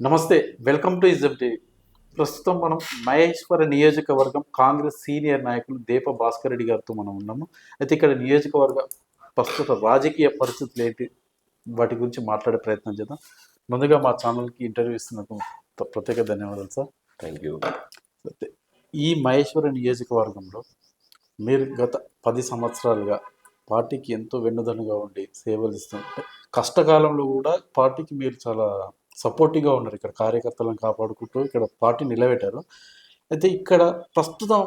నమస్తే welcome to ism TV. ప్రస్తుతం మనం మహేశ్వర నియోజకవర్గం కాంగ్రెస్ సీనియర్ నాయకులు దీప భాస్కర్ రెడ్డి గారితో మనం ఉన్నాము. అయితే ఇక్కడ నియోజకవర్గ ప్రస్తుత రాజకీయ పరిస్థితులు ఏంటి? వాటి గురించి మాట్లాడే ప్రయత్నం చేద్దాం. ముందుగా మా ఛానల్కి ఇంటర్వ్యూ ఇస్తున్నందుకు ప్ర- ప్రత్యేక ధన్యవాదాలు సార్. థ్యాంక్ యూ అయితే ఈ మహేశ్వర నియోజకవర్గంలో మీరు గత పది సంవత్సరాలుగా పార్టీకి ఎంతో వెన్నుదన్నుగా ఉండి సేవలు ఇస్తుంటే కష్టకాలంలో కూడా పార్టీకి మీరు చాలా సపోర్టివ్గా ఉన్నారు ఇక్కడ కార్యకర్తలను కాపాడుకుంటూ ఇక్కడ పార్టీ నిలబెట్టారు. అయితే ఇక్కడ ప్రస్తుతం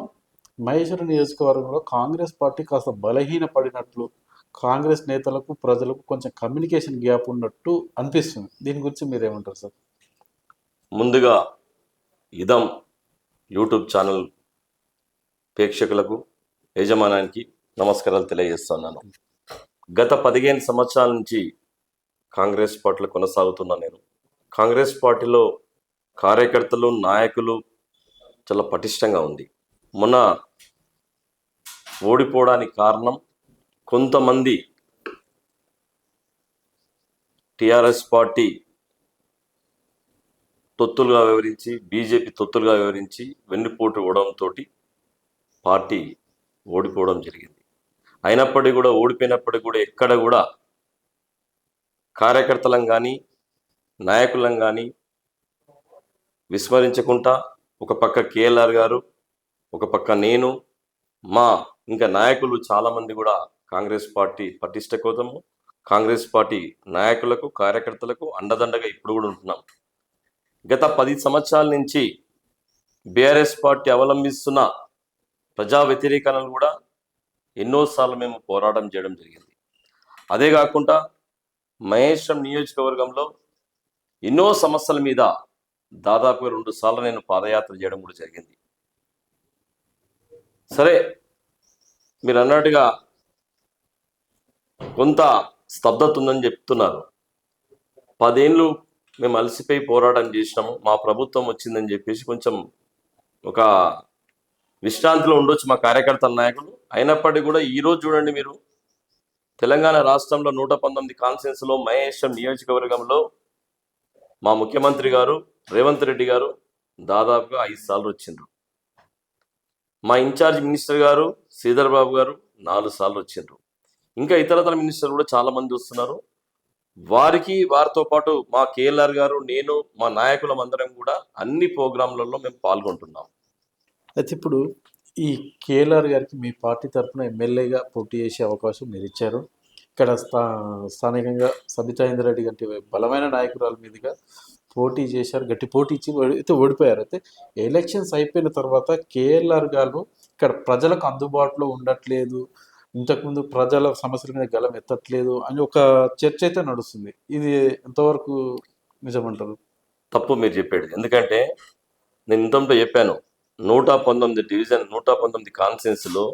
మహేశ్వర నియోజకవర్గంలో కాంగ్రెస్ పార్టీ కాస్త బలహీన పడినట్లు కాంగ్రెస్ నేతలకు ప్రజలకు కొంచెం కమ్యూనికేషన్ గ్యాప్ ఉన్నట్టు అనిపిస్తుంది. దీని గురించి మీరు ఏమంటారు సార్? ముందుగా ఇదం యూట్యూబ్ ఛానల్ ప్రేక్షకులకు యజమానానికి నమస్కారాలు తెలియజేస్తున్నాను. గత పదిహేను సంవత్సరాల నుంచి కాంగ్రెస్ పార్టీలో కొనసాగుతున్నా నేను కాంగ్రెస్ పార్టీలో కార్యకర్తలు నాయకులు చాలా పటిష్టంగా ఉంది. మొన్న ఓడిపోవడానికి కారణం కొంతమంది టిఆర్ఎస్ పార్టీ తొత్తులుగా వివరించి బీజేపీ తొత్తులుగా వివరించి వెన్నుపోటు ఇవ్వడంతో పార్టీ ఓడిపోవడం జరిగింది. అయినప్పటికీ కూడా ఓడిపోయినప్పటికీ కూడా ఎక్కడ కూడా కార్యకర్తలం కానీ నాయకులను కానీ విస్మరించకుండా ఒక పక్క కేఎల్ఆర్ గారు ఒక పక్క నేను మా ఇంకా నాయకులు చాలామంది కూడా కాంగ్రెస్ పార్టీ పటిష్ట కోసము కాంగ్రెస్ పార్టీ నాయకులకు కార్యకర్తలకు అండదండగా ఇప్పుడు కూడా ఉంటున్నాం. గత పది సంవత్సరాల నుంచి బీఆర్ఎస్ పార్టీ అవలంబిస్తున్న ప్రజా వ్యతిరేకలను కూడా ఎన్నోసార్లు మేము పోరాటం చేయడం జరిగింది. అదే కాకుండా మహేశ్వరం నియోజకవర్గంలో ఎన్నో సమస్యల మీద దాదాపు రెండు సార్లు నేను పాదయాత్ర చేయడం కూడా జరిగింది. సరే మీరు అన్నట్టుగా కొంత స్తబ్దత ఉందని చెప్తున్నారు. పదేళ్ళు మేము అలసిపోయి పోరాటం చేసినాము. మా ప్రభుత్వం వచ్చిందని చెప్పేసి కొంచెం ఒక విశ్రాంతిలో ఉండొచ్చు మా కార్యకర్తల నాయకులు. అయినప్పటికీ కూడా ఈరోజు చూడండి మీరు తెలంగాణ రాష్ట్రంలో నూట పంతొమ్మిది కాన్సెన్స్లో మహేశ్వరం నియోజకవర్గంలో మా ముఖ్యమంత్రి గారు రేవంత్ రెడ్డి గారు దాదాపుగా ఐదు సార్లు వచ్చిండ్రు. మా ఇన్ఛార్జ్ మినిస్టర్ గారు శ్రీధర్ బాబు గారు నాలుగు సార్లు వచ్చిండ్రు. ఇంకా ఇతరతర మినిస్టర్ కూడా చాలా మంది వస్తున్నారు. వారికి వారితో పాటు మా కేఎల్ఆర్ గారు నేను మా నాయకులం అందరం కూడా అన్ని ప్రోగ్రాంలలో మేము పాల్గొంటున్నాం. అయితే ఇప్పుడు ఈ కేఎల్ఆర్ గారికి మీ పార్టీ తరఫున ఎమ్మెల్యేగా పోటీ చేసే అవకాశం మీరు ఇచ్చారు. ఇక్కడ స్థా స్థానికంగా సబితా రెడ్డి గంటి బలమైన నాయకురాల మీదుగా పోటీ చేశారు. గట్టి పోటీ ఇచ్చి అయితే ఓడిపోయారు. అయితే ఎలక్షన్స్ అయిపోయిన తర్వాత కేఎల్ఆర్ గారు ఇక్కడ ప్రజలకు అందుబాటులో ఉండట్లేదు. ఇంతకుముందు ప్రజల సమస్యల మీద గలం ఎత్తట్లేదు అని ఒక చర్చ అయితే నడుస్తుంది. ఇది ఎంతవరకు నిజమంటారు? తప్పు మీరు చెప్పాడు ఎందుకంటే నేను ఇంతంతో చెప్పాను నూట పంతొమ్మిది డివిజన్ నూట పంతొమ్మిది కాన్ఫరెన్స్లో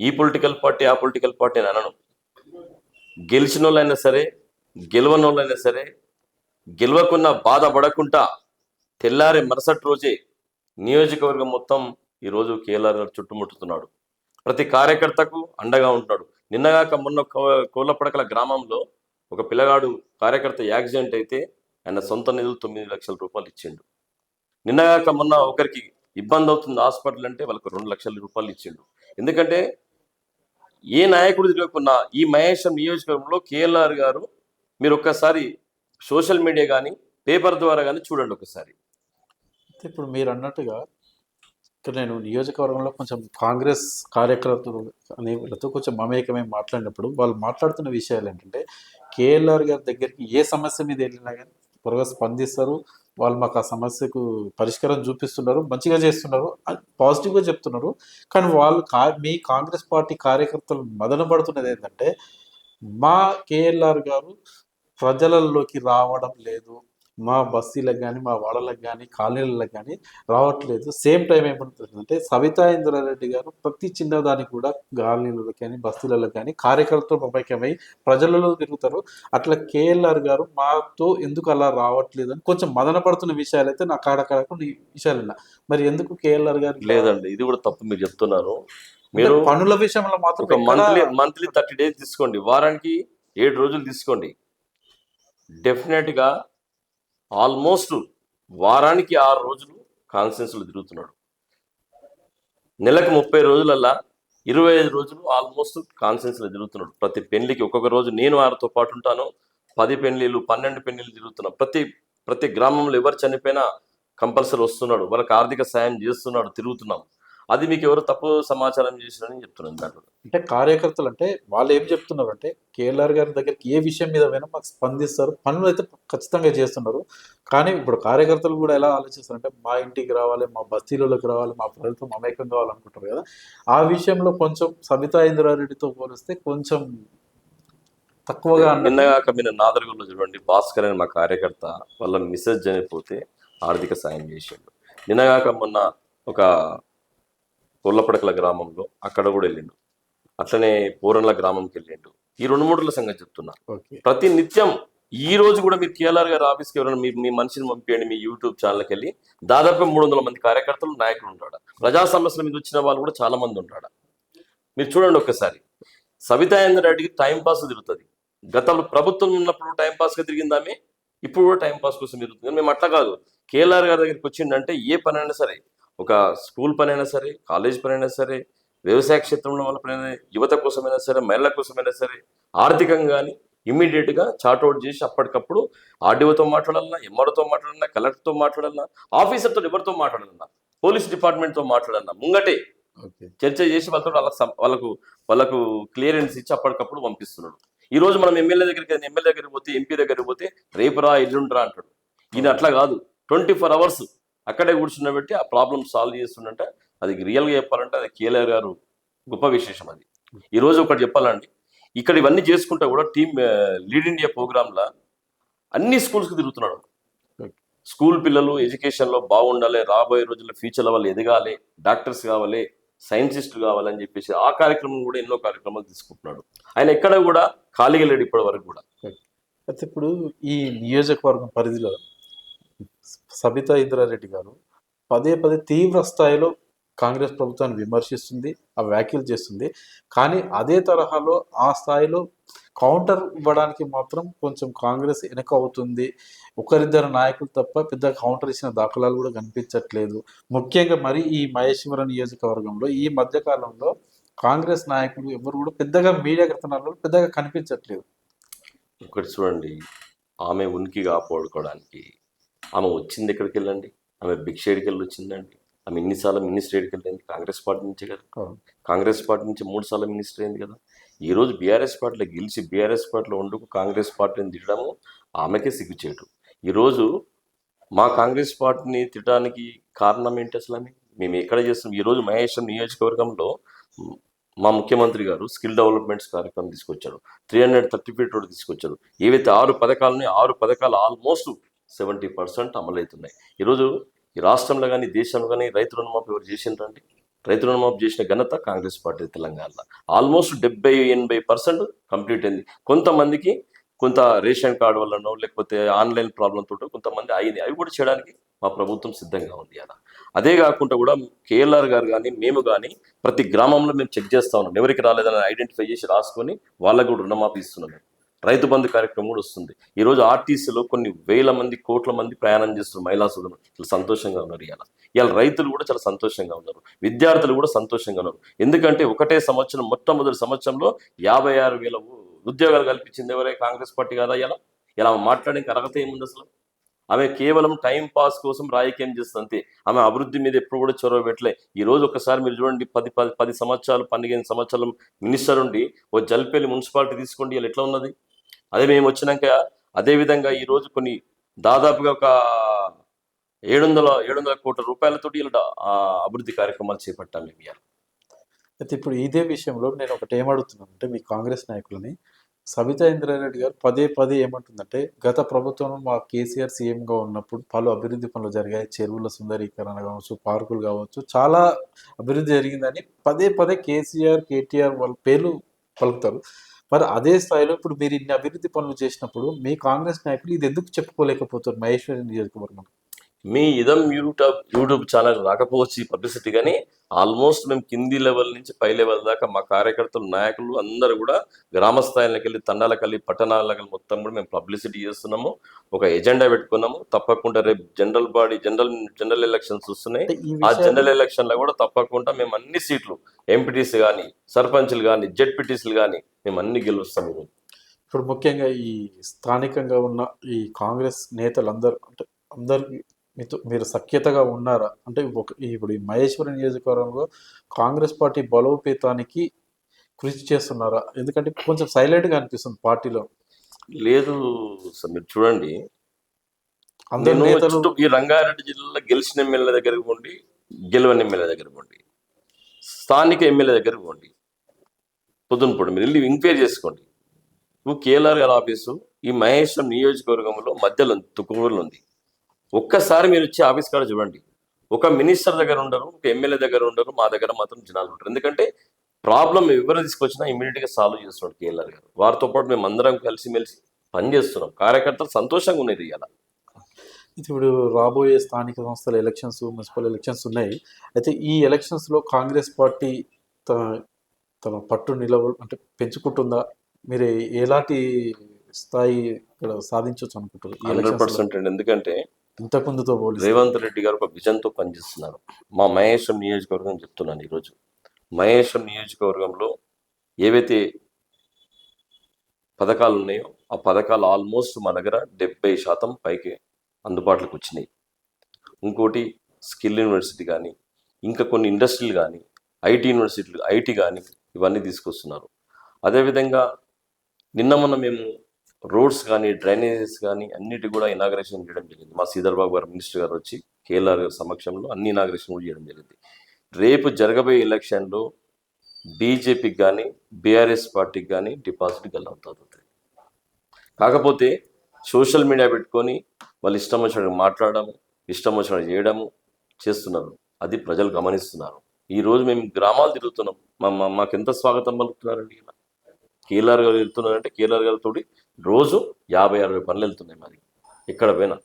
ఈ పొలిటికల్ పార్టీ ఆ పొలిటికల్ పార్టీ అని అనను. గెలిచిన వాళ్ళైనా సరే గెలవని వాళ్ళైనా సరే గెలవకున్న బాధపడకుండా తెల్లారి మరుసటి రోజే నియోజకవర్గం మొత్తం ఈరోజు కేఎల్ఆర్ గారు చుట్టుముట్టుతున్నాడు. ప్రతి కార్యకర్తకు అండగా ఉంటున్నాడు. నిన్నగాక మొన్న కో- కోళ్ళపడకల గ్రామంలో ఒక పిల్లగాడు కార్యకర్త యాక్సిడెంట్ అయితే ఆయన సొంత నిధులు తొమ్మిది లక్షల రూపాయలు ఇచ్చిండు. నిన్నగాక మొన్న ఒకరికి ఇబ్బంది అవుతుంది హాస్పిటల్ అంటే వాళ్ళకు రెండు లక్షల రూపాయలు ఇచ్చిండు. ఎందుకంటే ఏ నాయకుడు తిరగకున్నా ఈ మహేశ్వరం నియోజకవర్గంలో కేఎల్ఆర్ గారు మీరు ఒక్కసారి సోషల్ మీడియా కానీ పేపర్ ద్వారా కానీ చూడండి ఒకసారి. ఇప్పుడు మీరు అన్నట్టుగా ఇక్కడ నేను నియోజకవర్గంలో కొంచెం కాంగ్రెస్ కార్యకర్తలు అనే వీళ్ళతో కొంచెం మమేకమై మాట్లాడినప్పుడు వాళ్ళు మాట్లాడుతున్న విషయాలు ఏంటంటే కేఎల్ఆర్ గారి దగ్గరికి ఏ సమస్య మీద వెళ్ళినా కానీ త్వరగా స్పందిస్తారు. వాళ్ళు మాకు ఆ సమస్యకు పరిష్కారం చూపిస్తున్నారు మంచిగా చేస్తున్నారు అని పాజిటివ్గా చెప్తున్నారు. కానీ వాళ్ళు కా మీ కాంగ్రెస్ పార్టీ కార్యకర్తలు మదన పడుతున్నది ఏంటంటే మా కేఎల్ఆర్ గారు ప్రజలలోకి రావడం లేదు. మా బస్తీలకు కానీ మా వాడలకు కానీ కాలనీలకు కానీ రావట్లేదు. సేమ్ టైం ఏమంటుందంటే సవితా ఇంద్రారెడ్డి గారు ప్రతి చిన్నదానికి కూడా కాలనీలకు కానీ బస్తీలలో కానీ కార్యకర్తలు మమైకమై ప్రజలలో తిరుగుతారు. అట్లా కేఎల్ఆర్ గారు మాతో ఎందుకు అలా రావట్లేదు అని కొంచెం మదన పడుతున్న విషయాలు అయితే నా కాడకాడకు ఈ విషయాలు. మరి ఎందుకు కేఎల్ఆర్ గారు లేదండి ఇది కూడా తప్పు మీరు చెప్తున్నారు. మీరు పనుల విషయంలో మాత్రం మంత్లీ మంత్లీ థర్టీ డేస్ తీసుకోండి. వారానికి ఏడు రోజులు తీసుకోండి. డెఫినెట్గా ఆల్మోస్ట్ వారానికి ఆరు రోజులు కాన్ఫరెన్స్లు తిరుగుతున్నాడు. నెలకు ముప్పై రోజులల్లా ఇరవై ఐదు రోజులు ఆల్మోస్ట్ కాన్ఫరెన్స్లో తిరుగుతున్నాడు. ప్రతి పెళ్ళికి ఒక్కొక్క రోజు నేను వారితో పాటు ఉంటాను. పది పెళ్ళిళ్ళు పన్నెండు పెళ్ళిళ్ళు తిరుగుతున్నాను ప్రతి ప్రతి గ్రామంలో ఎవరు చనిపోయినా కంపల్సరీ వస్తున్నాడు. వాళ్ళకి ఆర్థిక సాయం చేస్తున్నాడు తిరుగుతున్నాం. అది మీకు ఎవరు తప్పు సమాచారం చేసిరని చెప్తున్నాను దాంట్లో. అంటే కార్యకర్తలు అంటే వాళ్ళు ఏం చెప్తున్నారు అంటే కేఎల్ఆర్ గారి దగ్గరికి ఏ విషయం మీద పోయినా మాకు స్పందిస్తారు పనులు అయితే ఖచ్చితంగా చేస్తున్నారు. కానీ ఇప్పుడు కార్యకర్తలు కూడా ఎలా ఆలోచిస్తారు అంటే మా ఇంటికి రావాలి మా బస్తీలలోకి రావాలి మా ప్రజలతో మమేకం కావాలనుకుంటారు కదా. ఆ విషయంలో కొంచెం సబితా ఇంద్రారెడ్డితో పోలిస్తే కొంచెం తక్కువగా అన్న నిన్నగాక మీరు నాదర్గుల్లో చూడండి భాస్కర్ అనే మా కార్యకర్త వాళ్ళ మిస్సెస్ చనిపోతే ఆర్థిక సాయం చేసిండు. నిన్నగాక మొన్న ఒక కొల్లపడకల గ్రామంలో అక్కడ కూడా వెళ్ళిండు. అట్లనే పూరన్ల గ్రామంకి వెళ్ళిండు. ఈ రెండు మూడుల సంగతి చెప్తున్నా. ప్రతి నిత్యం ఈ రోజు కూడా మీరు కేఎల్ఆర్ గారి ఆఫీస్కి ఎవరైనా మీ మీ మనిషిని పంపించండి మీ యూట్యూబ్ ఛానల్కి వెళ్ళి దాదాపు మూడు వందల మంది కార్యకర్తలు నాయకులు ఉంటాడు ప్రజా సమస్యల మీద వచ్చిన వాళ్ళు కూడా చాలా మంది ఉంటాడు మీరు చూడండి ఒక్కసారి. సబితా రెడ్డికి టైం పాస్ తిరుగుతుంది. గతంలో ప్రభుత్వం ఉన్నప్పుడు టైం పాస్గా తిరిగిందామే ఇప్పుడు కూడా టైం పాస్ కోసం తిరుగుతుంది. మేము అట్లా కాదు. కేఎల్ఆర్ గారి దగ్గరికి వచ్చిందంటే ఏ పని అయినా సరే ఒక స్కూల్ పని అయినా సరే కాలేజ్ పని అయినా సరే వ్యవసాయ క్షేత్రంలో వాళ్ళ పని అయినా యువత కోసమైనా సరే మహిళల కోసమైనా సరే ఆర్థికంగా కానీ ఇమ్మీడియట్గా చార్ట్అవుట్ చేసి అప్పటికప్పుడు ఆర్డీఓతో మాట్లాడాలన్నా ఎంఆర్ఓతో మాట్లాడాలన్నా కలెక్టర్తో మాట్లాడాలన్నా ఆఫీసర్తో ఎవరితో మాట్లాడాలన్నా పోలీస్ డిపార్ట్మెంట్తో మాట్లాడాలన్నా ముంగటే చర్చ చేసి వాళ్ళతో వాళ్ళకి వాళ్ళకు వాళ్ళకు క్లియరెన్స్ ఇచ్చి అప్పటికప్పుడు పంపిస్తున్నాడు. ఈ రోజు మనం ఎమ్మెల్యే దగ్గరికి ఎమ్మెల్యే దగ్గరికి పోతే ఎంపీ దగ్గరికి పోతే రేపురా ఎల్లుండ్రా అంటాడు. ఈయన అట్లా కాదు. ట్వంటీ ఫోర్ అవర్స్ అక్కడే కూర్చున్నబెట్టి ఆ ప్రాబ్లం సాల్వ్ చేస్తుండంటే అది రియల్గా చెప్పాలంటే అది కేఎల్ఆర్ గారు గొప్ప విశేషం అది. ఈ రోజు ఒకటి చెప్పాలండి. ఇక్కడ ఇవన్నీ చేసుకుంటే కూడా టీమ్ లీడ్ ఇండియా ప్రోగ్రాంలో అన్ని స్కూల్స్కి తిరుగుతున్నాడు. స్కూల్ పిల్లలు ఎడ్యుకేషన్లో బాగుండాలి రాబోయే రోజుల్లో ఫ్యూచర్లో వాళ్ళు ఎదగాలి డాక్టర్స్ కావాలి సైంటిస్టులు కావాలని చెప్పేసి ఆ కార్యక్రమం కూడా ఎన్నో కార్యక్రమాలు తీసుకుంటున్నాడు. ఆయన ఎక్కడ కూడా ఖాళీగా లేడు ఇప్పటి వరకు కూడా. అయితే ఇప్పుడు ఈ నియోజకవర్గం పరిధిలో సబితా ఇంద్రారెడ్డి గారు పదే పదే తీవ్ర స్థాయిలో కాంగ్రెస్ ప్రభుత్వాన్ని విమర్శిస్తుంది ఆ వ్యాఖ్యలు చేస్తుంది. కానీ అదే తరహాలో ఆ స్థాయిలో కౌంటర్ ఇవ్వడానికి మాత్రం కొంచెం కాంగ్రెస్ వెనక అవుతుంది. ఒకరిద్దరు నాయకులు తప్ప పెద్ద కౌంటర్ ఇచ్చిన దాఖలాలు కూడా కనిపించట్లేదు. ముఖ్యంగా మరి ఈ మహేశ్వర నియోజకవర్గంలో ఈ మధ్యకాలంలో కాంగ్రెస్ నాయకులు ఎవరు కూడా పెద్దగా మీడియా కథనాల్లో పెద్దగా కనిపించట్లేదు. ఒకటి చూడండి ఆమె ఉనికి కాపాడుకోవడానికి ఆమె వచ్చింది ఎక్కడికి వెళ్ళండి. ఆమె భిక్షేడికి వెళ్ళి వచ్చిందండి. ఆమె ఎన్నిసార్లు మినిస్టర్ ఎక్కడికి వెళ్ళింది. కాంగ్రెస్ పార్టీ నుంచే కదా. కాంగ్రెస్ పార్టీ నుంచి మూడు సార్లు మినిస్టర్ అయింది కదా. ఈ రోజు బీఆర్ఎస్ పార్టీలో గెలిచి బీఆర్ఎస్ పార్టీలో ఉండుకు కాంగ్రెస్ పార్టీని తిట్టడము ఆమెకే సిగ్గుచేటు. ఈరోజు మా కాంగ్రెస్ పార్టీని తిట్టడానికి కారణం ఏంటి అసలు ఆమె? మేము ఎక్కడ చేస్తున్నాం? ఈరోజు మహేశ్వరం నియోజకవర్గంలో మ్, మా ముఖ్యమంత్రి గారు స్కిల్ డెవలప్మెంట్స్ కార్యక్రమం తీసుకొచ్చారు. Three hundred thirty feet road తీసుకొచ్చారు. ఏవైతే ఆరు పథకాలని ఆరు పథకాలు ఆల్మోస్ట్ సెవెంటీ పర్సెంట్ అమలవుతున్నాయి. ఈరోజు ఈ రాష్ట్రంలో కానీ దేశంలో కానీ రైతు రుణమాఫీ ఎవరు చేసిండ్రండి రైతు రుణమాఫీ చేసిన ఘనత కాంగ్రెస్ పార్టీ తెలంగాణలో. ఆల్మోస్ట్ డెబ్బై ఎనభై పర్సెంట్ కంప్లీట్ అయింది. కొంతమందికి కొంత రేషన్ కార్డు వల్లనో లేకపోతే ఆన్లైన్ ప్రాబ్లం తోటో కొంతమంది అయింది. అవి కూడా చేయడానికి మా ప్రభుత్వం సిద్ధంగా ఉంది అలా. అదే కాకుండా కూడా కేఎల్ఆర్ గారు కానీ మేము కానీ ప్రతి గ్రామంలో మేము చెక్ చేస్తా ఉన్నాం. ఎవరికి రాలేదని ఐడెంటిఫై చేసి రాసుకొని వాళ్ళకు కూడా రుణమాఫీ ఇస్తున్నాం మేము. రైతు బంధు కార్యక్రమం కూడా వస్తుంది. ఈ రోజు ఆర్టీసీలో కొన్ని వేల మంది కోట్ల మంది ప్రయాణం చేస్తున్నారు మహిళా సోదరులు చాలా సంతోషంగా ఉన్నారు ఇవాళ ఇవాళ రైతులు కూడా చాలా సంతోషంగా ఉన్నారు. విద్యార్థులు కూడా సంతోషంగా ఉన్నారు. ఎందుకంటే ఒకటే సంవత్సరం మొట్టమొదటి సంవత్సరంలో యాభై ఆరు వేల ఉద్యోగాలు కల్పించింది ఎవరే? కాంగ్రెస్ పార్టీ కదా ఇలా ఇలా మాట్లాడడానికి అర్హత ఏముంది అసలు? ఆమె కేవలం టైం పాస్ కోసం రాజకీయం చేస్తుంది అంతే. ఆమె అభివృద్ధి మీద ఎప్పుడు కూడా చొరవ పెట్టలే. ఈ రోజు ఒకసారి మీరు చూడండి పది పది పది సంవత్సరాలు పన్నెండు సంవత్సరాలు మినిస్టర్ ఉండి ఓ జల్పల్లి మున్సిపాలిటీ తీసుకోండి ఇలా ఎట్లా ఉన్నది? అదే మేము వచ్చినాక అదేవిధంగా ఈరోజు ఈ రోజు కొన్ని దాదాపుగా ఒక ఏడు వందల ఏడు వందల కోట్ల రూపాయలతో ఇలా అభివృద్ధి కార్యక్రమాలు చేపట్టాం మేము ఇవాళ. అయితే ఇప్పుడు ఇదే విషయంలో నేను ఒకటి ఏమడుగుతున్నాను అంటే మీ కాంగ్రెస్ నాయకులని సబితా ఇంద్రారెడ్డి గారు పదే పదే ఏమంటుందంటే గత ప్రభుత్వం మా కేసీఆర్ సీఎంగా ఉన్నప్పుడు పలు అభివృద్ధి పనులు జరిగాయి చెరువుల సుందరీకరణ కావచ్చు పార్కులు కావచ్చు చాలా అభివృద్ధి జరిగిందని పదే పదే కేసీఆర్ కేటీఆర్ వాళ్ళ పేర్లు పలుకుతారు మరి అదే స్థాయిలో ఇప్పుడు మీరు ఇన్ని అభివృద్ధి పనులు చేసినప్పుడు మీ కాంగ్రెస్ నాయకులు ఇది ఎందుకు చెప్పుకోలేకపోతారు మహేశ్వరి నియోజకవర్గం మీ ఇదం యూట్యూబ్ యూట్యూబ్ ఛానల్ రాకపోవచ్చు ఈ పబ్లిసిటీ కానీ ఆల్మోస్ట్ మేము కింది లెవెల్ నుంచి పై లెవెల్ దాకా మా కార్యకర్తలు నాయకులు అందరూ కూడా గ్రామ స్థాయిలోకి వెళ్ళి తండాలకు వెళ్ళి పట్టణాలకు వెళ్ళి మొత్తం కూడా మేము పబ్లిసిటీ చేస్తున్నాము. ఒక ఎజెండా పెట్టుకున్నాము. తప్పకుండా రేపు general body general general elections వస్తున్నాయి. ఆ జనరల్ ఎలక్షన్లో కూడా తప్పకుండా మేము అన్ని సీట్లు ఎంపీటీసీ కానీ సర్పంచ్లు కానీ జెడ్పీటీసీలు కానీ మేము అన్ని గెలుస్తాం ఇది ఇప్పుడు ముఖ్యంగా ఈ స్థానికంగా ఉన్న ఈ కాంగ్రెస్ నేతలందరూ అంటే అందరికి మీతో మీరు సఖ్యతగా ఉన్నారా? అంటే ఒక ఇప్పుడు ఈ మహేశ్వరం నియోజకవర్గంలో కాంగ్రెస్ పార్టీ బలోపేతానికి కృషి చేస్తున్నారా? ఎందుకంటే కొంచెం సైలెంట్గా అనిపిస్తుంది పార్టీలో. లేదు సార్ మీరు చూడండి. అందరు నేతలు ఈ రంగారెడ్డి జిల్లాలో గెలిచిన ఎమ్మెల్యే దగ్గరికి పోండి గెలవని ఎమ్మెల్యే దగ్గరికి పోండి స్థానిక ఎమ్మెల్యే దగ్గరికి పోండి. పొద్దునపూడి మీరు వెళ్ళి ఎంక్వైరీ చేసుకోండి. ఇప్పుడు కేఎల్ఆర్ గారి ఆఫీసు ఈ మహేశ్వరం నియోజకవర్గంలో మధ్యలో ఉంది తుక్కుమూరులో ఉంది. ఒక్కసారి మీరు వచ్చి ఆఫీస్ కాడ చూడండి. ఒక మినిస్టర్ దగ్గర ఉండరు ఒక ఎమ్మెల్యే దగ్గర ఉండరు మా దగ్గర మాత్రం జనాలు ఉంటారు. ఎందుకంటే ప్రాబ్లం ఎవరు తీసుకొచ్చినా ఇమీడియట్గా సాల్వ్ చేస్తున్నాడు కేఎల్ఆర్ గారు. వారితో పాటు మేము అందరం కలిసిమెలిసి పనిచేస్తున్నాం కార్యకర్తలు సంతోషంగా ఉన్నది ఇలా ఇప్పుడు రాబోయే స్థానిక సంస్థల ఎలక్షన్స్ మున్సిపల్ ఎలక్షన్స్ ఉన్నాయి. అయితే ఈ ఎలక్షన్స్లో కాంగ్రెస్ పార్టీ తన తన పట్టు నిలవ అంటే పెంచుకుంటుందా? మీరు ఎలాంటి స్థాయి ఇక్కడ సాధించవచ్చు అనుకుంటారు ఈ హండ్రెడ్? పర్సెంట్ అండి. ఎందుకంటే ఇంతకుముందుతో రేవంత్ రెడ్డి గారు ఒక విజన్తో పనిచేస్తున్నారు. మా మహేశ్వరం నియోజకవర్గం చెప్తున్నాను ఈరోజు. మహేశ్వరం నియోజకవర్గంలో ఏవైతే పథకాలు ఉన్నాయో ఆ పథకాలు ఆల్మోస్ట్ మా దగ్గర డెబ్బై శాతం పైకి అందుబాటులోకి వచ్చినాయి. ఇంకోటి స్కిల్ యూనివర్సిటీ కానీ ఇంకా కొన్ని ఇండస్ట్రీలు కానీ ఐటీ యూనివర్సిటీలు ఐటీ కానీ ఇవన్నీ తీసుకొస్తున్నారు. అదేవిధంగా నిన్న మొన్న మేము రోడ్స్ కానీ డ్రైనేజెస్ కానీ అన్నిటి కూడా ఇనాగ్రేషన్ చేయడం జరిగింది. మా సీదర్బాబు గారు మినిస్టర్ గారు వచ్చి కేఎల్ఆర్ గారి సమక్షంలో అన్ని ఇనాగ్రేషన్ కూడా చేయడం జరిగింది. రేపు జరగబోయే ఎలక్షన్లో బీజేపీకి కానీ బీఆర్ఎస్ పార్టీకి కానీ డిపాజిట్ గల్లవుతుంది కాకపోతే సోషల్ మీడియా పెట్టుకొని వాళ్ళు ఇష్టం వచ్చినట్టు మాట్లాడడం ఇష్టం వచ్చినట్టు చేయడము చేస్తున్నారు. అది ప్రజలు గమనిస్తున్నారు. ఈ రోజు మేము గ్రామాలు తిరుగుతున్నాం. మా మా- మాకు ఎంత స్వాగతం పలుకుతున్నారండి ఇలా? కేఎల్ఆర్ గారు వెళ్తున్నారంటే కేఎల్ఆర్ గారితో రోజు యాభై అరవై పనులు వెళ్తున్నాయి మరి. ఎక్కడ పోయినా.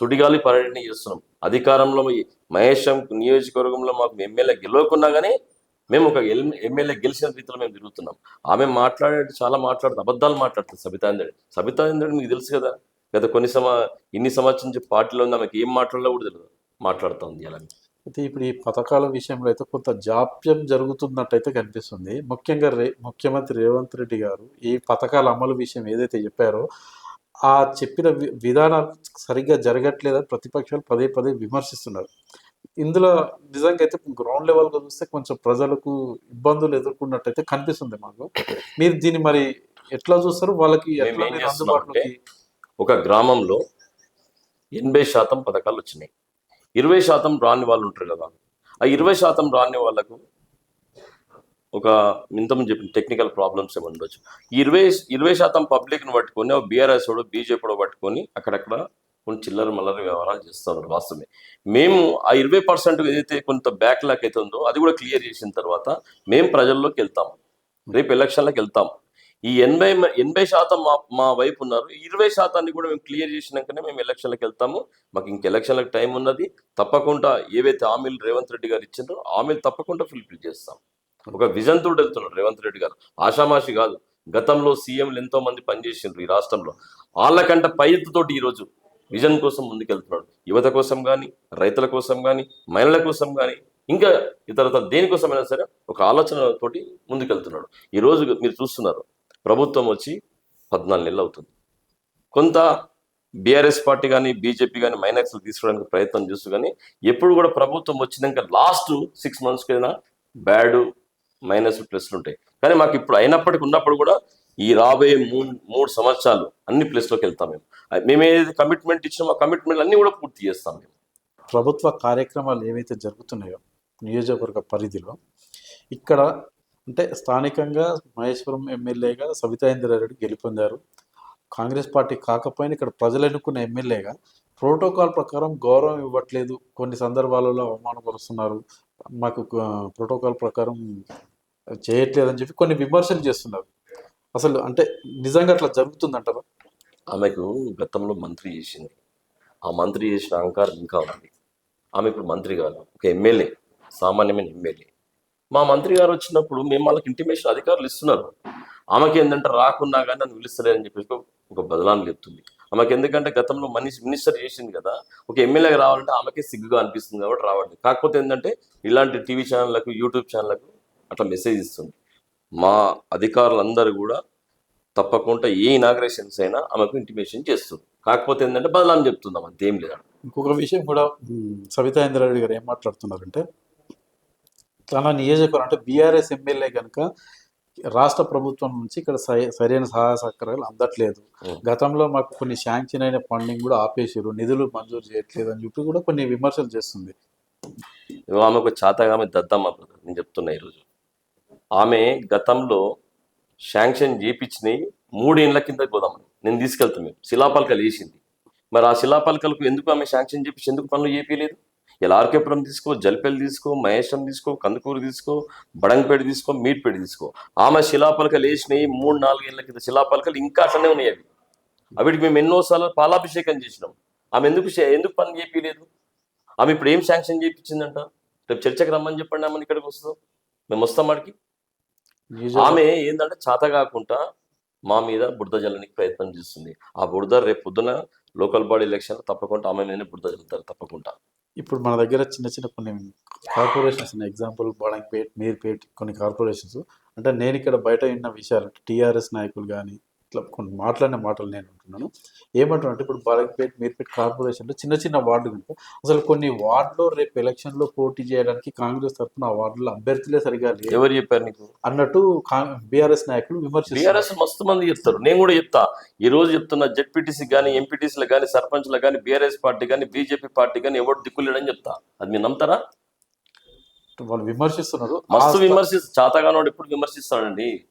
సుడిగాలి పర్యటన చేస్తున్నాం. అధికారంలో మహేశం నియోజకవర్గంలో మాకు ఎమ్మెల్యే గెలవకున్నా కానీ మేము ఒక ఎల్- ఎమ్మెల్యే గెలిచిన రీతిలో మేము తిరుగుతున్నాం. ఆమె మాట్లాడే చాలా మాట్లాడుతుంది అబద్ధాలు మాట్లాడుతుంది సబితాందడి సబితాందడి మీకు తెలుసు కదా? గత కొన్ని సమా ఇన్ని సంవత్సరం నుంచి పార్టీలో ఉంది. ఆమెకి ఏం మాట్లాడలో కూడా తెలియదు మాట్లాడుతుంది అలా అయితే ఇప్పుడు ఈ పథకాల విషయంలో అయితే కొంత జాప్యం జరుగుతున్నట్టయితే కనిపిస్తుంది. ముఖ్యంగా రే ముఖ్యమంత్రి రేవంత్ రెడ్డి గారు ఈ పథకాల అమలు విషయం ఏదైతే చెప్పారో ఆ చెప్పిన విధానాలు సరిగ్గా జరగట్లేదని ప్రతిపక్షాలు పదే పదే విమర్శిస్తున్నారు. ఇందులో నిజంగా అయితే గ్రౌండ్ లెవెల్గా చూస్తే కొంచెం ప్రజలకు ఇబ్బందులు ఎదుర్కొన్నట్టయితే కనిపిస్తుంది మాకు. మీరు దీన్ని మరి ఎట్లా చూస్తారు? వాళ్ళకి ఒక గ్రామంలో ఎనభై శాతం పథకాలు వచ్చినాయి. ఇరవై శాతం రాని వాళ్ళు ఉంటారు కదా. ఆ ఇరవై శాతం రాని వాళ్ళకు ఒక ఇంతమంది చెప్పిన టెక్నికల్ ప్రాబ్లమ్స్ ఏమి ఉండొచ్చు. ఇరవై ఇరవై శాతం పబ్లిక్ను పట్టుకొని బీఆర్ఎస్ వాడు బీజేపీ పట్టుకొని అక్కడక్కడ కొన్ని చిల్లర మల్లర వ్యవహారాలు చేస్తున్నారు వాస్తవమే. మేము ఆ ఇరవై పర్సెంట్ ఏదైతే కొంత బ్యాక్ లాక్ అయితే ఉందో అది కూడా క్లియర్ చేసిన తర్వాత మేము ప్రజల్లోకి వెళ్తాం. రేపు ఎలక్షన్లకు వెళ్తాం. ఈ ఎనభై మ- ఎనభై శాతం మా మా వైపు ఉన్నారు. ఇరవై శాతాన్ని కూడా మేము క్లియర్ చేసినాకనే మేము ఎలక్షన్లకు వెళ్తాము. మాకు ఇంక ఎలక్షన్లకు టైం ఉన్నది. తప్పకుండా ఏవైతే హామీలు రేవంత్ రెడ్డి గారు ఇచ్చిండ్రో హామీలు తప్పకుండా ఫుల్ఫిల్ చేస్తాం. ఒక విజన్ తోటి వెళ్తున్నాడు రేవంత్ రెడ్డి గారు. ఆషామాషి కాదు. గతంలో సీఎంలు ఎంతో మంది పనిచేసిండ్రు ఈ రాష్ట్రంలో. వాళ్ళకంట పై ఎత్తుతోటి ఈరోజు విజన్ కోసం ముందుకెళ్తున్నాడు. యువత కోసం కానీ రైతుల కోసం కానీ మహిళల కోసం కానీ ఇంకా ఇతర దేనికోసమైనా సరే ఒక ఆలోచనతోటి ముందుకెళ్తున్నాడు. ఈ రోజు మీరు చూస్తున్నారు. ప్రభుత్వం వచ్చి పద్నాలుగు నెలలు అవుతుంది. కొంత బీఆర్ఎస్ పార్టీ కానీ బీజేపీ కానీ మైనక్స్ తీసుకోవడానికి ప్రయత్నం చేస్తూ కానీ ఎప్పుడు కూడా ప్రభుత్వం వచ్చినాక లాస్ట్ సిక్స్ మంత్స్ కైనా బ్యాడ్ మైనస్ ప్లస్లు ఉంటాయి. కానీ మాకు ఇప్పుడు అయినప్పటికీ ఉన్నప్పుడు కూడా ఈ రాబోయే మూడు మూడు సంవత్సరాలు అన్ని ప్లేస్లోకి వెళ్తాం మేము. మేము ఏదైతే కమిట్మెంట్ ఇచ్చినామో ఆ కమిట్మెంట్ అన్ని కూడా పూర్తి చేస్తాం మేము. ప్రభుత్వ కార్యక్రమాలు ఏవైతే జరుగుతున్నాయో నియోజకవర్గ పరిధిలో ఇక్కడ అంటే స్థానికంగా మహేశ్వరం ఎమ్మెల్యేగా సవితా ఇంద్రారెడ్డి గెలుపొందారు. కాంగ్రెస్ పార్టీ కాకపోయినా ఇక్కడ ప్రజలు ఎన్నుకున్న ఎమ్మెల్యేగా ప్రోటోకాల్ ప్రకారం గౌరవం ఇవ్వట్లేదు. కొన్ని సందర్భాలలో అవమానపరుస్తున్నారు. మాకు ప్రోటోకాల్ ప్రకారం చేయట్లేదని చెప్పి కొన్ని విమర్శలు చేస్తున్నారు. అసలు అంటే నిజంగా అట్లా జరుగుతుందంటారా? ఆమెకు గతంలో మంత్రి చేసింది. ఆ మంత్రి చేసిన అహంకారం ఇంకా ఉంది. ఆమె ఇప్పుడు మంత్రి కాదు. ఒక ఎమ్మెల్యే సామాన్యమైన ఎమ్మెల్యే. మా మంత్రి గారు వచ్చినప్పుడు మేము వాళ్ళకి ఇంటిమేషన్ అధికారులు ఇస్తున్నారు. ఆమెకి ఏంటంటే రాకున్నా కానీ నన్ను పిలుస్తలేదని చెప్పేసి ఒక- బదలాన్ని చెప్తుంది. ఆమెకి ఎందుకంటే గతంలో మనిషి మినిస్టర్ చేసింది కదా ఒక ఎమ్మెల్యేగా రావాలంటే ఆమెకే సిగ్గుగా అనిపిస్తుంది కాబట్టి రావాలి. కాకపోతే ఏంటంటే ఇలాంటి టీవీ ఛానళ్ళకు యూట్యూబ్ ఛానళ్ళకు అట్లా మెసేజ్ ఇస్తుంది. మా అధికారులందరూ కూడా తప్పకుండా ఏ ఇనాగ్రేషన్స్ అయినా ఆమెకు ఇంటిమేషన్ చేస్తుంది. కాకపోతే ఏంటంటే బదలాం చెప్తుందాం అంతేం లేదు. ఇంకొక విషయం కూడా సవితా ఇంద్రారెడ్డి గారు ఏం మాట్లాడుతున్నారంటే తన నియోజకవర్గం అంటే బీఆర్ఎస్ ఎమ్మెల్యే కనుక రాష్ట్ర ప్రభుత్వం నుంచి ఇక్కడ సరైన సహాయ సహకారాలు అందట్లేదు. గతంలో మాకు కొన్ని శాంక్షన్ అయిన ఫండింగ్ కూడా ఆపేసారు నిధులు మంజూరు చేయట్లేదు అని చెప్పి కూడా కొన్ని విమర్శలు చేస్తుంది. ఇగో ఆమె ఒక చాతగా ఆమె దద్దమ్మ బ్రదర్. నేను చెప్తున్నా ఈరోజు. ఆమె గతంలో శాంక్షన్ చేయించినవి మూడేళ్ళ కింద పోదాం నేను తీసుకెళ్తాను మేము శిలాపలకలు వేసింది. మరి ఆ శిలాపలకలకు ఎందుకు ఆమె శాంక్షన్ చేయించి ఎందుకు పనులు చేపించలేదు ఇలా ఆర్కేపురం తీసుకో జల్పెల్ తీసుకో మహేశ్వరం తీసుకో కందుకూరు తీసుకో బడంగపేట తీసుకో మీట్పేట తీసుకో. ఆమె శిలాపలకలు వేసినవి మూడు నాలుగేళ్ళ కింద శిలాపలకలు ఇంకా అట్లనే ఉన్నాయి అవి. అవిటికి మేము ఎన్నోసార్లు పాలాభిషేకం చేసినాం. ఆమె ఎందుకు ఎందుకు పని చేపించలేదు ఆమె ఇప్పుడు ఏం శాంక్షన్ చేయించిందంట రేపు చర్చకు రమ్మని చెప్పండి ఆమెను ఇక్కడికి వస్తాం. మేము వస్తాం వాడికి ఆమె ఏంటంటే చేత కాకుండా మా మీద బురద జల్లనికి ప్రయత్నం చేస్తుంది. ఆ బురద రేపు పొద్దున లోకల్ బాడీ ఎలక్షన్ తప్పకుండా ఆమె మీదనే బురద జల్లుతారు తప్పకుండా. ఇప్పుడు మన దగ్గర చిన్న చిన్న కొన్ని కార్పొరేషన్స్ ఉన్నాయి ఎగ్జాంపుల్ బాడంపేట్ మీర్పేట్ కొన్ని కార్పొరేషన్స్. అంటే నేను ఇక్కడ బయట విన్న విషయాలు టీఆర్ఎస్ నాయకులు కానీ ఇట్లా కొన్ని మాట్లాడిన మాటలు నేను అంటున్నాను. ఏమంటున్నా అంటే ఇప్పుడు బాడంపేట్ మీర్పేట్ కార్పొరేషన్లో చిన్న చిన్న వార్డు కనుక అసలు కొన్ని వార్డులో రేపు ఎలక్షన్లో పోటీ చేయడానికి కాంగ్రెస్ తరఫున ఆ వార్డులో అభ్యర్థులే సరిగా లేరు ఎవరు చెప్పారు నీకు? అన్నట్టు బీఆర్ఎస్ నాయకులు విమర్శిస్తారు బీఆర్ఎస్ మస్తు మంది చెప్తారు. నేను కూడా చెప్తా. ఈ రోజు చెప్తున్నా జెడ్పీటీసీ కానీ ఎంపీటీసీలు కానీ సర్పంచ్లు కానీ బీఆర్ఎస్ పార్టీ కానీ బీజేపీ పార్టీ కానీ ఎవరు దిక్కులేడని చెప్తా. అది మీరు నమ్ముతారా? వాళ్ళు విమర్శిస్తున్నారు. మస్తు ఆ- విమర్శిస్త చాతగానోడు ఎప్పుడు విమర్శిస్తాడండి?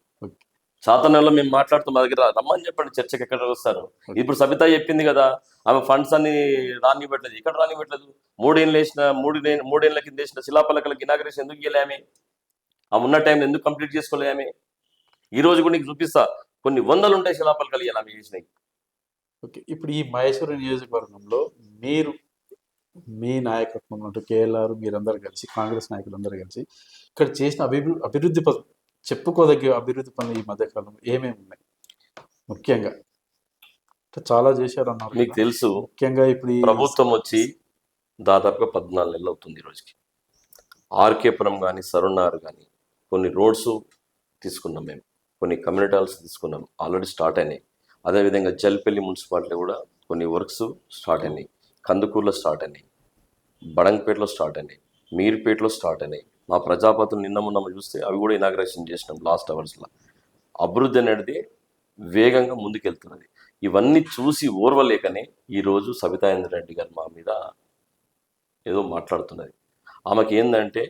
చాతనలో మేము మాట్లాడుతూ మా దగ్గర రమ్మని చెప్పండి చర్చకి ఎక్కడ వస్తారు? ఇప్పుడు సబిత చెప్పింది కదా ఆమె ఫండ్స్ అన్ని రానివ్వట్లేదు. ఇక్కడ రానివ్వట్లేదు? మూడేళ్ళు వేసిన మూడు మూడేళ్ళ కింద వేసిన శిలాపలకలకి ఇనాగ్రేషన్ ఎందుకు ఇవ్వలే ఆమె? ఉన్న టైం ఎందుకు కంప్లీట్ చేసుకోలే ఆమె? ఈ రోజు కూడా నీకు చూపిస్తా. కొన్ని వందలు ఉంటాయి శిలాపలకలు ఇలా ఆమె చేసినాయి ఓకే ఇప్పుడు ఈ మహేశ్వరం నియోజకవర్గంలో మీరు మీ నాయకత్వం అంటే కేఎల్ఆర్ మీరందరూ కలిసి కాంగ్రెస్ నాయకులందరూ కలిసి ఇక్కడ చేసిన అభివృద్ధి అభివృద్ధి చెప్పుకోదగ్గ అభివృద్ధి పనులు ఈ మధ్య కాలంలో ఏమేమి ఉన్నాయి? ముఖ్యంగా అంటే చాలా చేశారు అన్నారు మీకు. తెలుసు ముఖ్యంగా ఇప్పుడు ప్రభుత్వం వచ్చి దాదాపుగా పద్నాలుగు నెలలు అవుతుంది ఈ రోజుకి. ఆర్కేపురం కానీ సరునార్ కానీ కొన్ని రోడ్స్ తీసుకున్నాం మేము. కొన్ని కమ్యూనిటీ హాల్స్ తీసుకున్నాం. ఆల్రెడీ స్టార్ట్ అయినాయి. అదేవిధంగా జల్పల్లి మున్సిపాలిటీ కూడా కొన్ని వర్క్స్ స్టార్ట్ అయినాయి. కందుకూరులో స్టార్ట్ అయినాయి. బడంగపేటలో స్టార్ట్ అయినాయి. మీర్పేటలో స్టార్ట్ అయినాయి. మా ప్రజాపతులు నిన్న మొన్న చూస్తే అవి కూడా ఇనాగ్రేషన్ చేసినాం లాస్ట్ అవర్స్లో అభివృద్ధి అనేది వేగంగా ముందుకెళ్తున్నది. ఇవన్నీ చూసి ఓర్వలేకనే ఈరోజు సబితాయేంద్ర రెడ్డి గారు మా మీద ఏదో మాట్లాడుతున్నది. ఆమెకి ఏంటంటే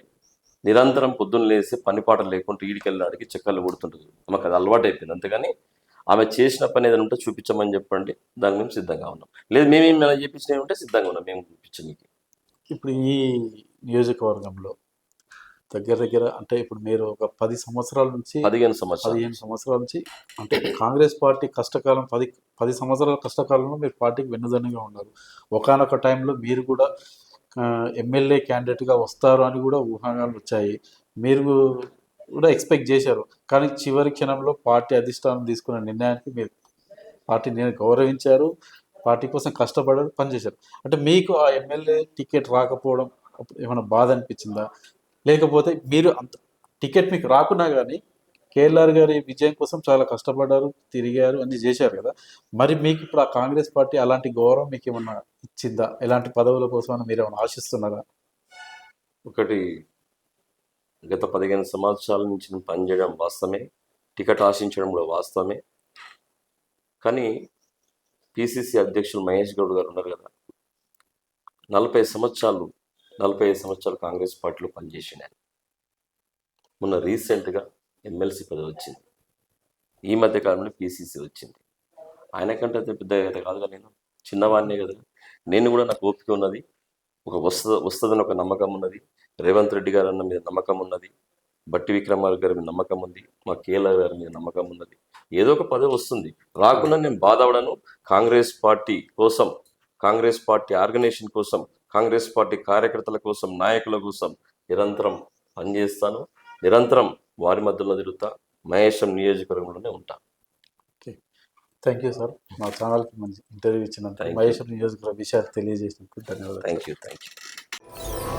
నిరంతరం పొద్దున్న లేసి పనిపాట లేకుండా ఈడికెళ్ళాడికి చెక్కలు కొడుతుంటుంది. ఆమెకు అది అలవాటు అయిపోయింది అంతేగాని ఆమె చేసిన పని ఏదైనా ఉంటే చూపించమని చెప్పండి. దాని మేము సిద్ధంగా ఉన్నాం. లేదు మేమేమైనా చేపించినవి ఉంటే సిద్ధంగా ఉన్నాం. మేము చూపించడానికి ఇప్పుడు ఈ నియోజకవర్గంలో దగ్గర దగ్గర అంటే ఇప్పుడు మీరు ఒక పది సంవత్సరాల నుంచి పదిహేను సంవత్సరాలు పదిహేను సంవత్సరాల నుంచి అంటే కాంగ్రెస్ పార్టీ కష్టకాలం పది పది సంవత్సరాల కష్టకాలంలో మీరు పార్టీకి వెన్నుదన్నుగా ఉన్నారు. ఒకనొక టైంలో మీరు కూడా ఎమ్మెల్యే క్యాండిడేట్గా వస్తారు అని కూడా ఊహాగానాలు వచ్చాయి. మీరు కూడా ఎక్స్పెక్ట్ చేశారు. కానీ చివరి క్షణంలో పార్టీ అధిష్టానం తీసుకున్న నిర్ణయానికి మీరు పార్టీని గౌరవించారు పార్టీ కోసం కష్టపడారు పనిచేశారు. అంటే మీకు ఆ ఎమ్మెల్యే టికెట్ రాకపోవడం ఏమైనా బాధ అనిపించిందా? లేకపోతే మీరు అంత టికెట్ మీకు రాకున్నా కానీ కేఎల్ఆర్ గారి విజయం కోసం చాలా కష్టపడ్డారు తిరిగారు అన్ని చేశారు కదా. మరి మీకు ఇప్పుడు ఆ కాంగ్రెస్ పార్టీ అలాంటి గౌరవం మీకు ఏమన్నా ఇచ్చిందా? ఎలాంటి పదవుల కోసం మీరు ఏమైనా ఆశిస్తున్నారా? ఒకటి గత పదిహేను సంవత్సరాల నుంచి నేను పనిచేయడం వాస్తవమే టికెట్ ఆశించడం కూడా వాస్తవమే. కానీ పిసిసి అధ్యక్షులు మహేష్ గౌడ్ గారు ఉన్నారు కదా. నలభై సంవత్సరాలు నలభై ఐదు సంవత్సరాలు కాంగ్రెస్ పార్టీలో పనిచేసిన ఆయన మొన్న రీసెంట్గా ఎమ్మెల్సీ పదవి వచ్చింది. ఈ మధ్య కాలంలో పీసీసీ వచ్చింది. ఆయన కంటే పెద్ద కాదుగా నేను. చిన్నవాడినే కదా. నేను కూడా నాకు ఓపిక ఉన్నది. ఒక వస్తు వస్తుందని ఒక నమ్మకం ఉన్నది. రేవంత్ రెడ్డి గారు అన్న మీద నమ్మకం ఉన్నది. బట్టి విక్రమార్ గారి మీద నమ్మకం ఉంది. మా కేఎల్ఆర్ గారి మీద నమ్మకం ఉన్నది. ఏదో ఒక పదవి వస్తుంది. రాకుండా నేను బాధపడను. కాంగ్రెస్ పార్టీ కోసం కాంగ్రెస్ పార్టీ ఆర్గనైజేషన్ కోసం కాంగ్రెస్ పార్టీ కార్యకర్తల కోసం నాయకుల కోసం నిరంతరం పనిచేస్తాను. నిరంతరం వారి మధ్యలో తిరుగుతా. మహేశం నియోజకవర్గంలోనే ఉంటా. Thank you sir. మా ఛానల్కి మంచి ఇంటర్వ్యూ ఇచ్చినందుకు you. మహేశ్వర్ నియోజకవర్గ విషయాలు తెలియజేసినందుకు ధన్యవాదాలు. Thank you thank you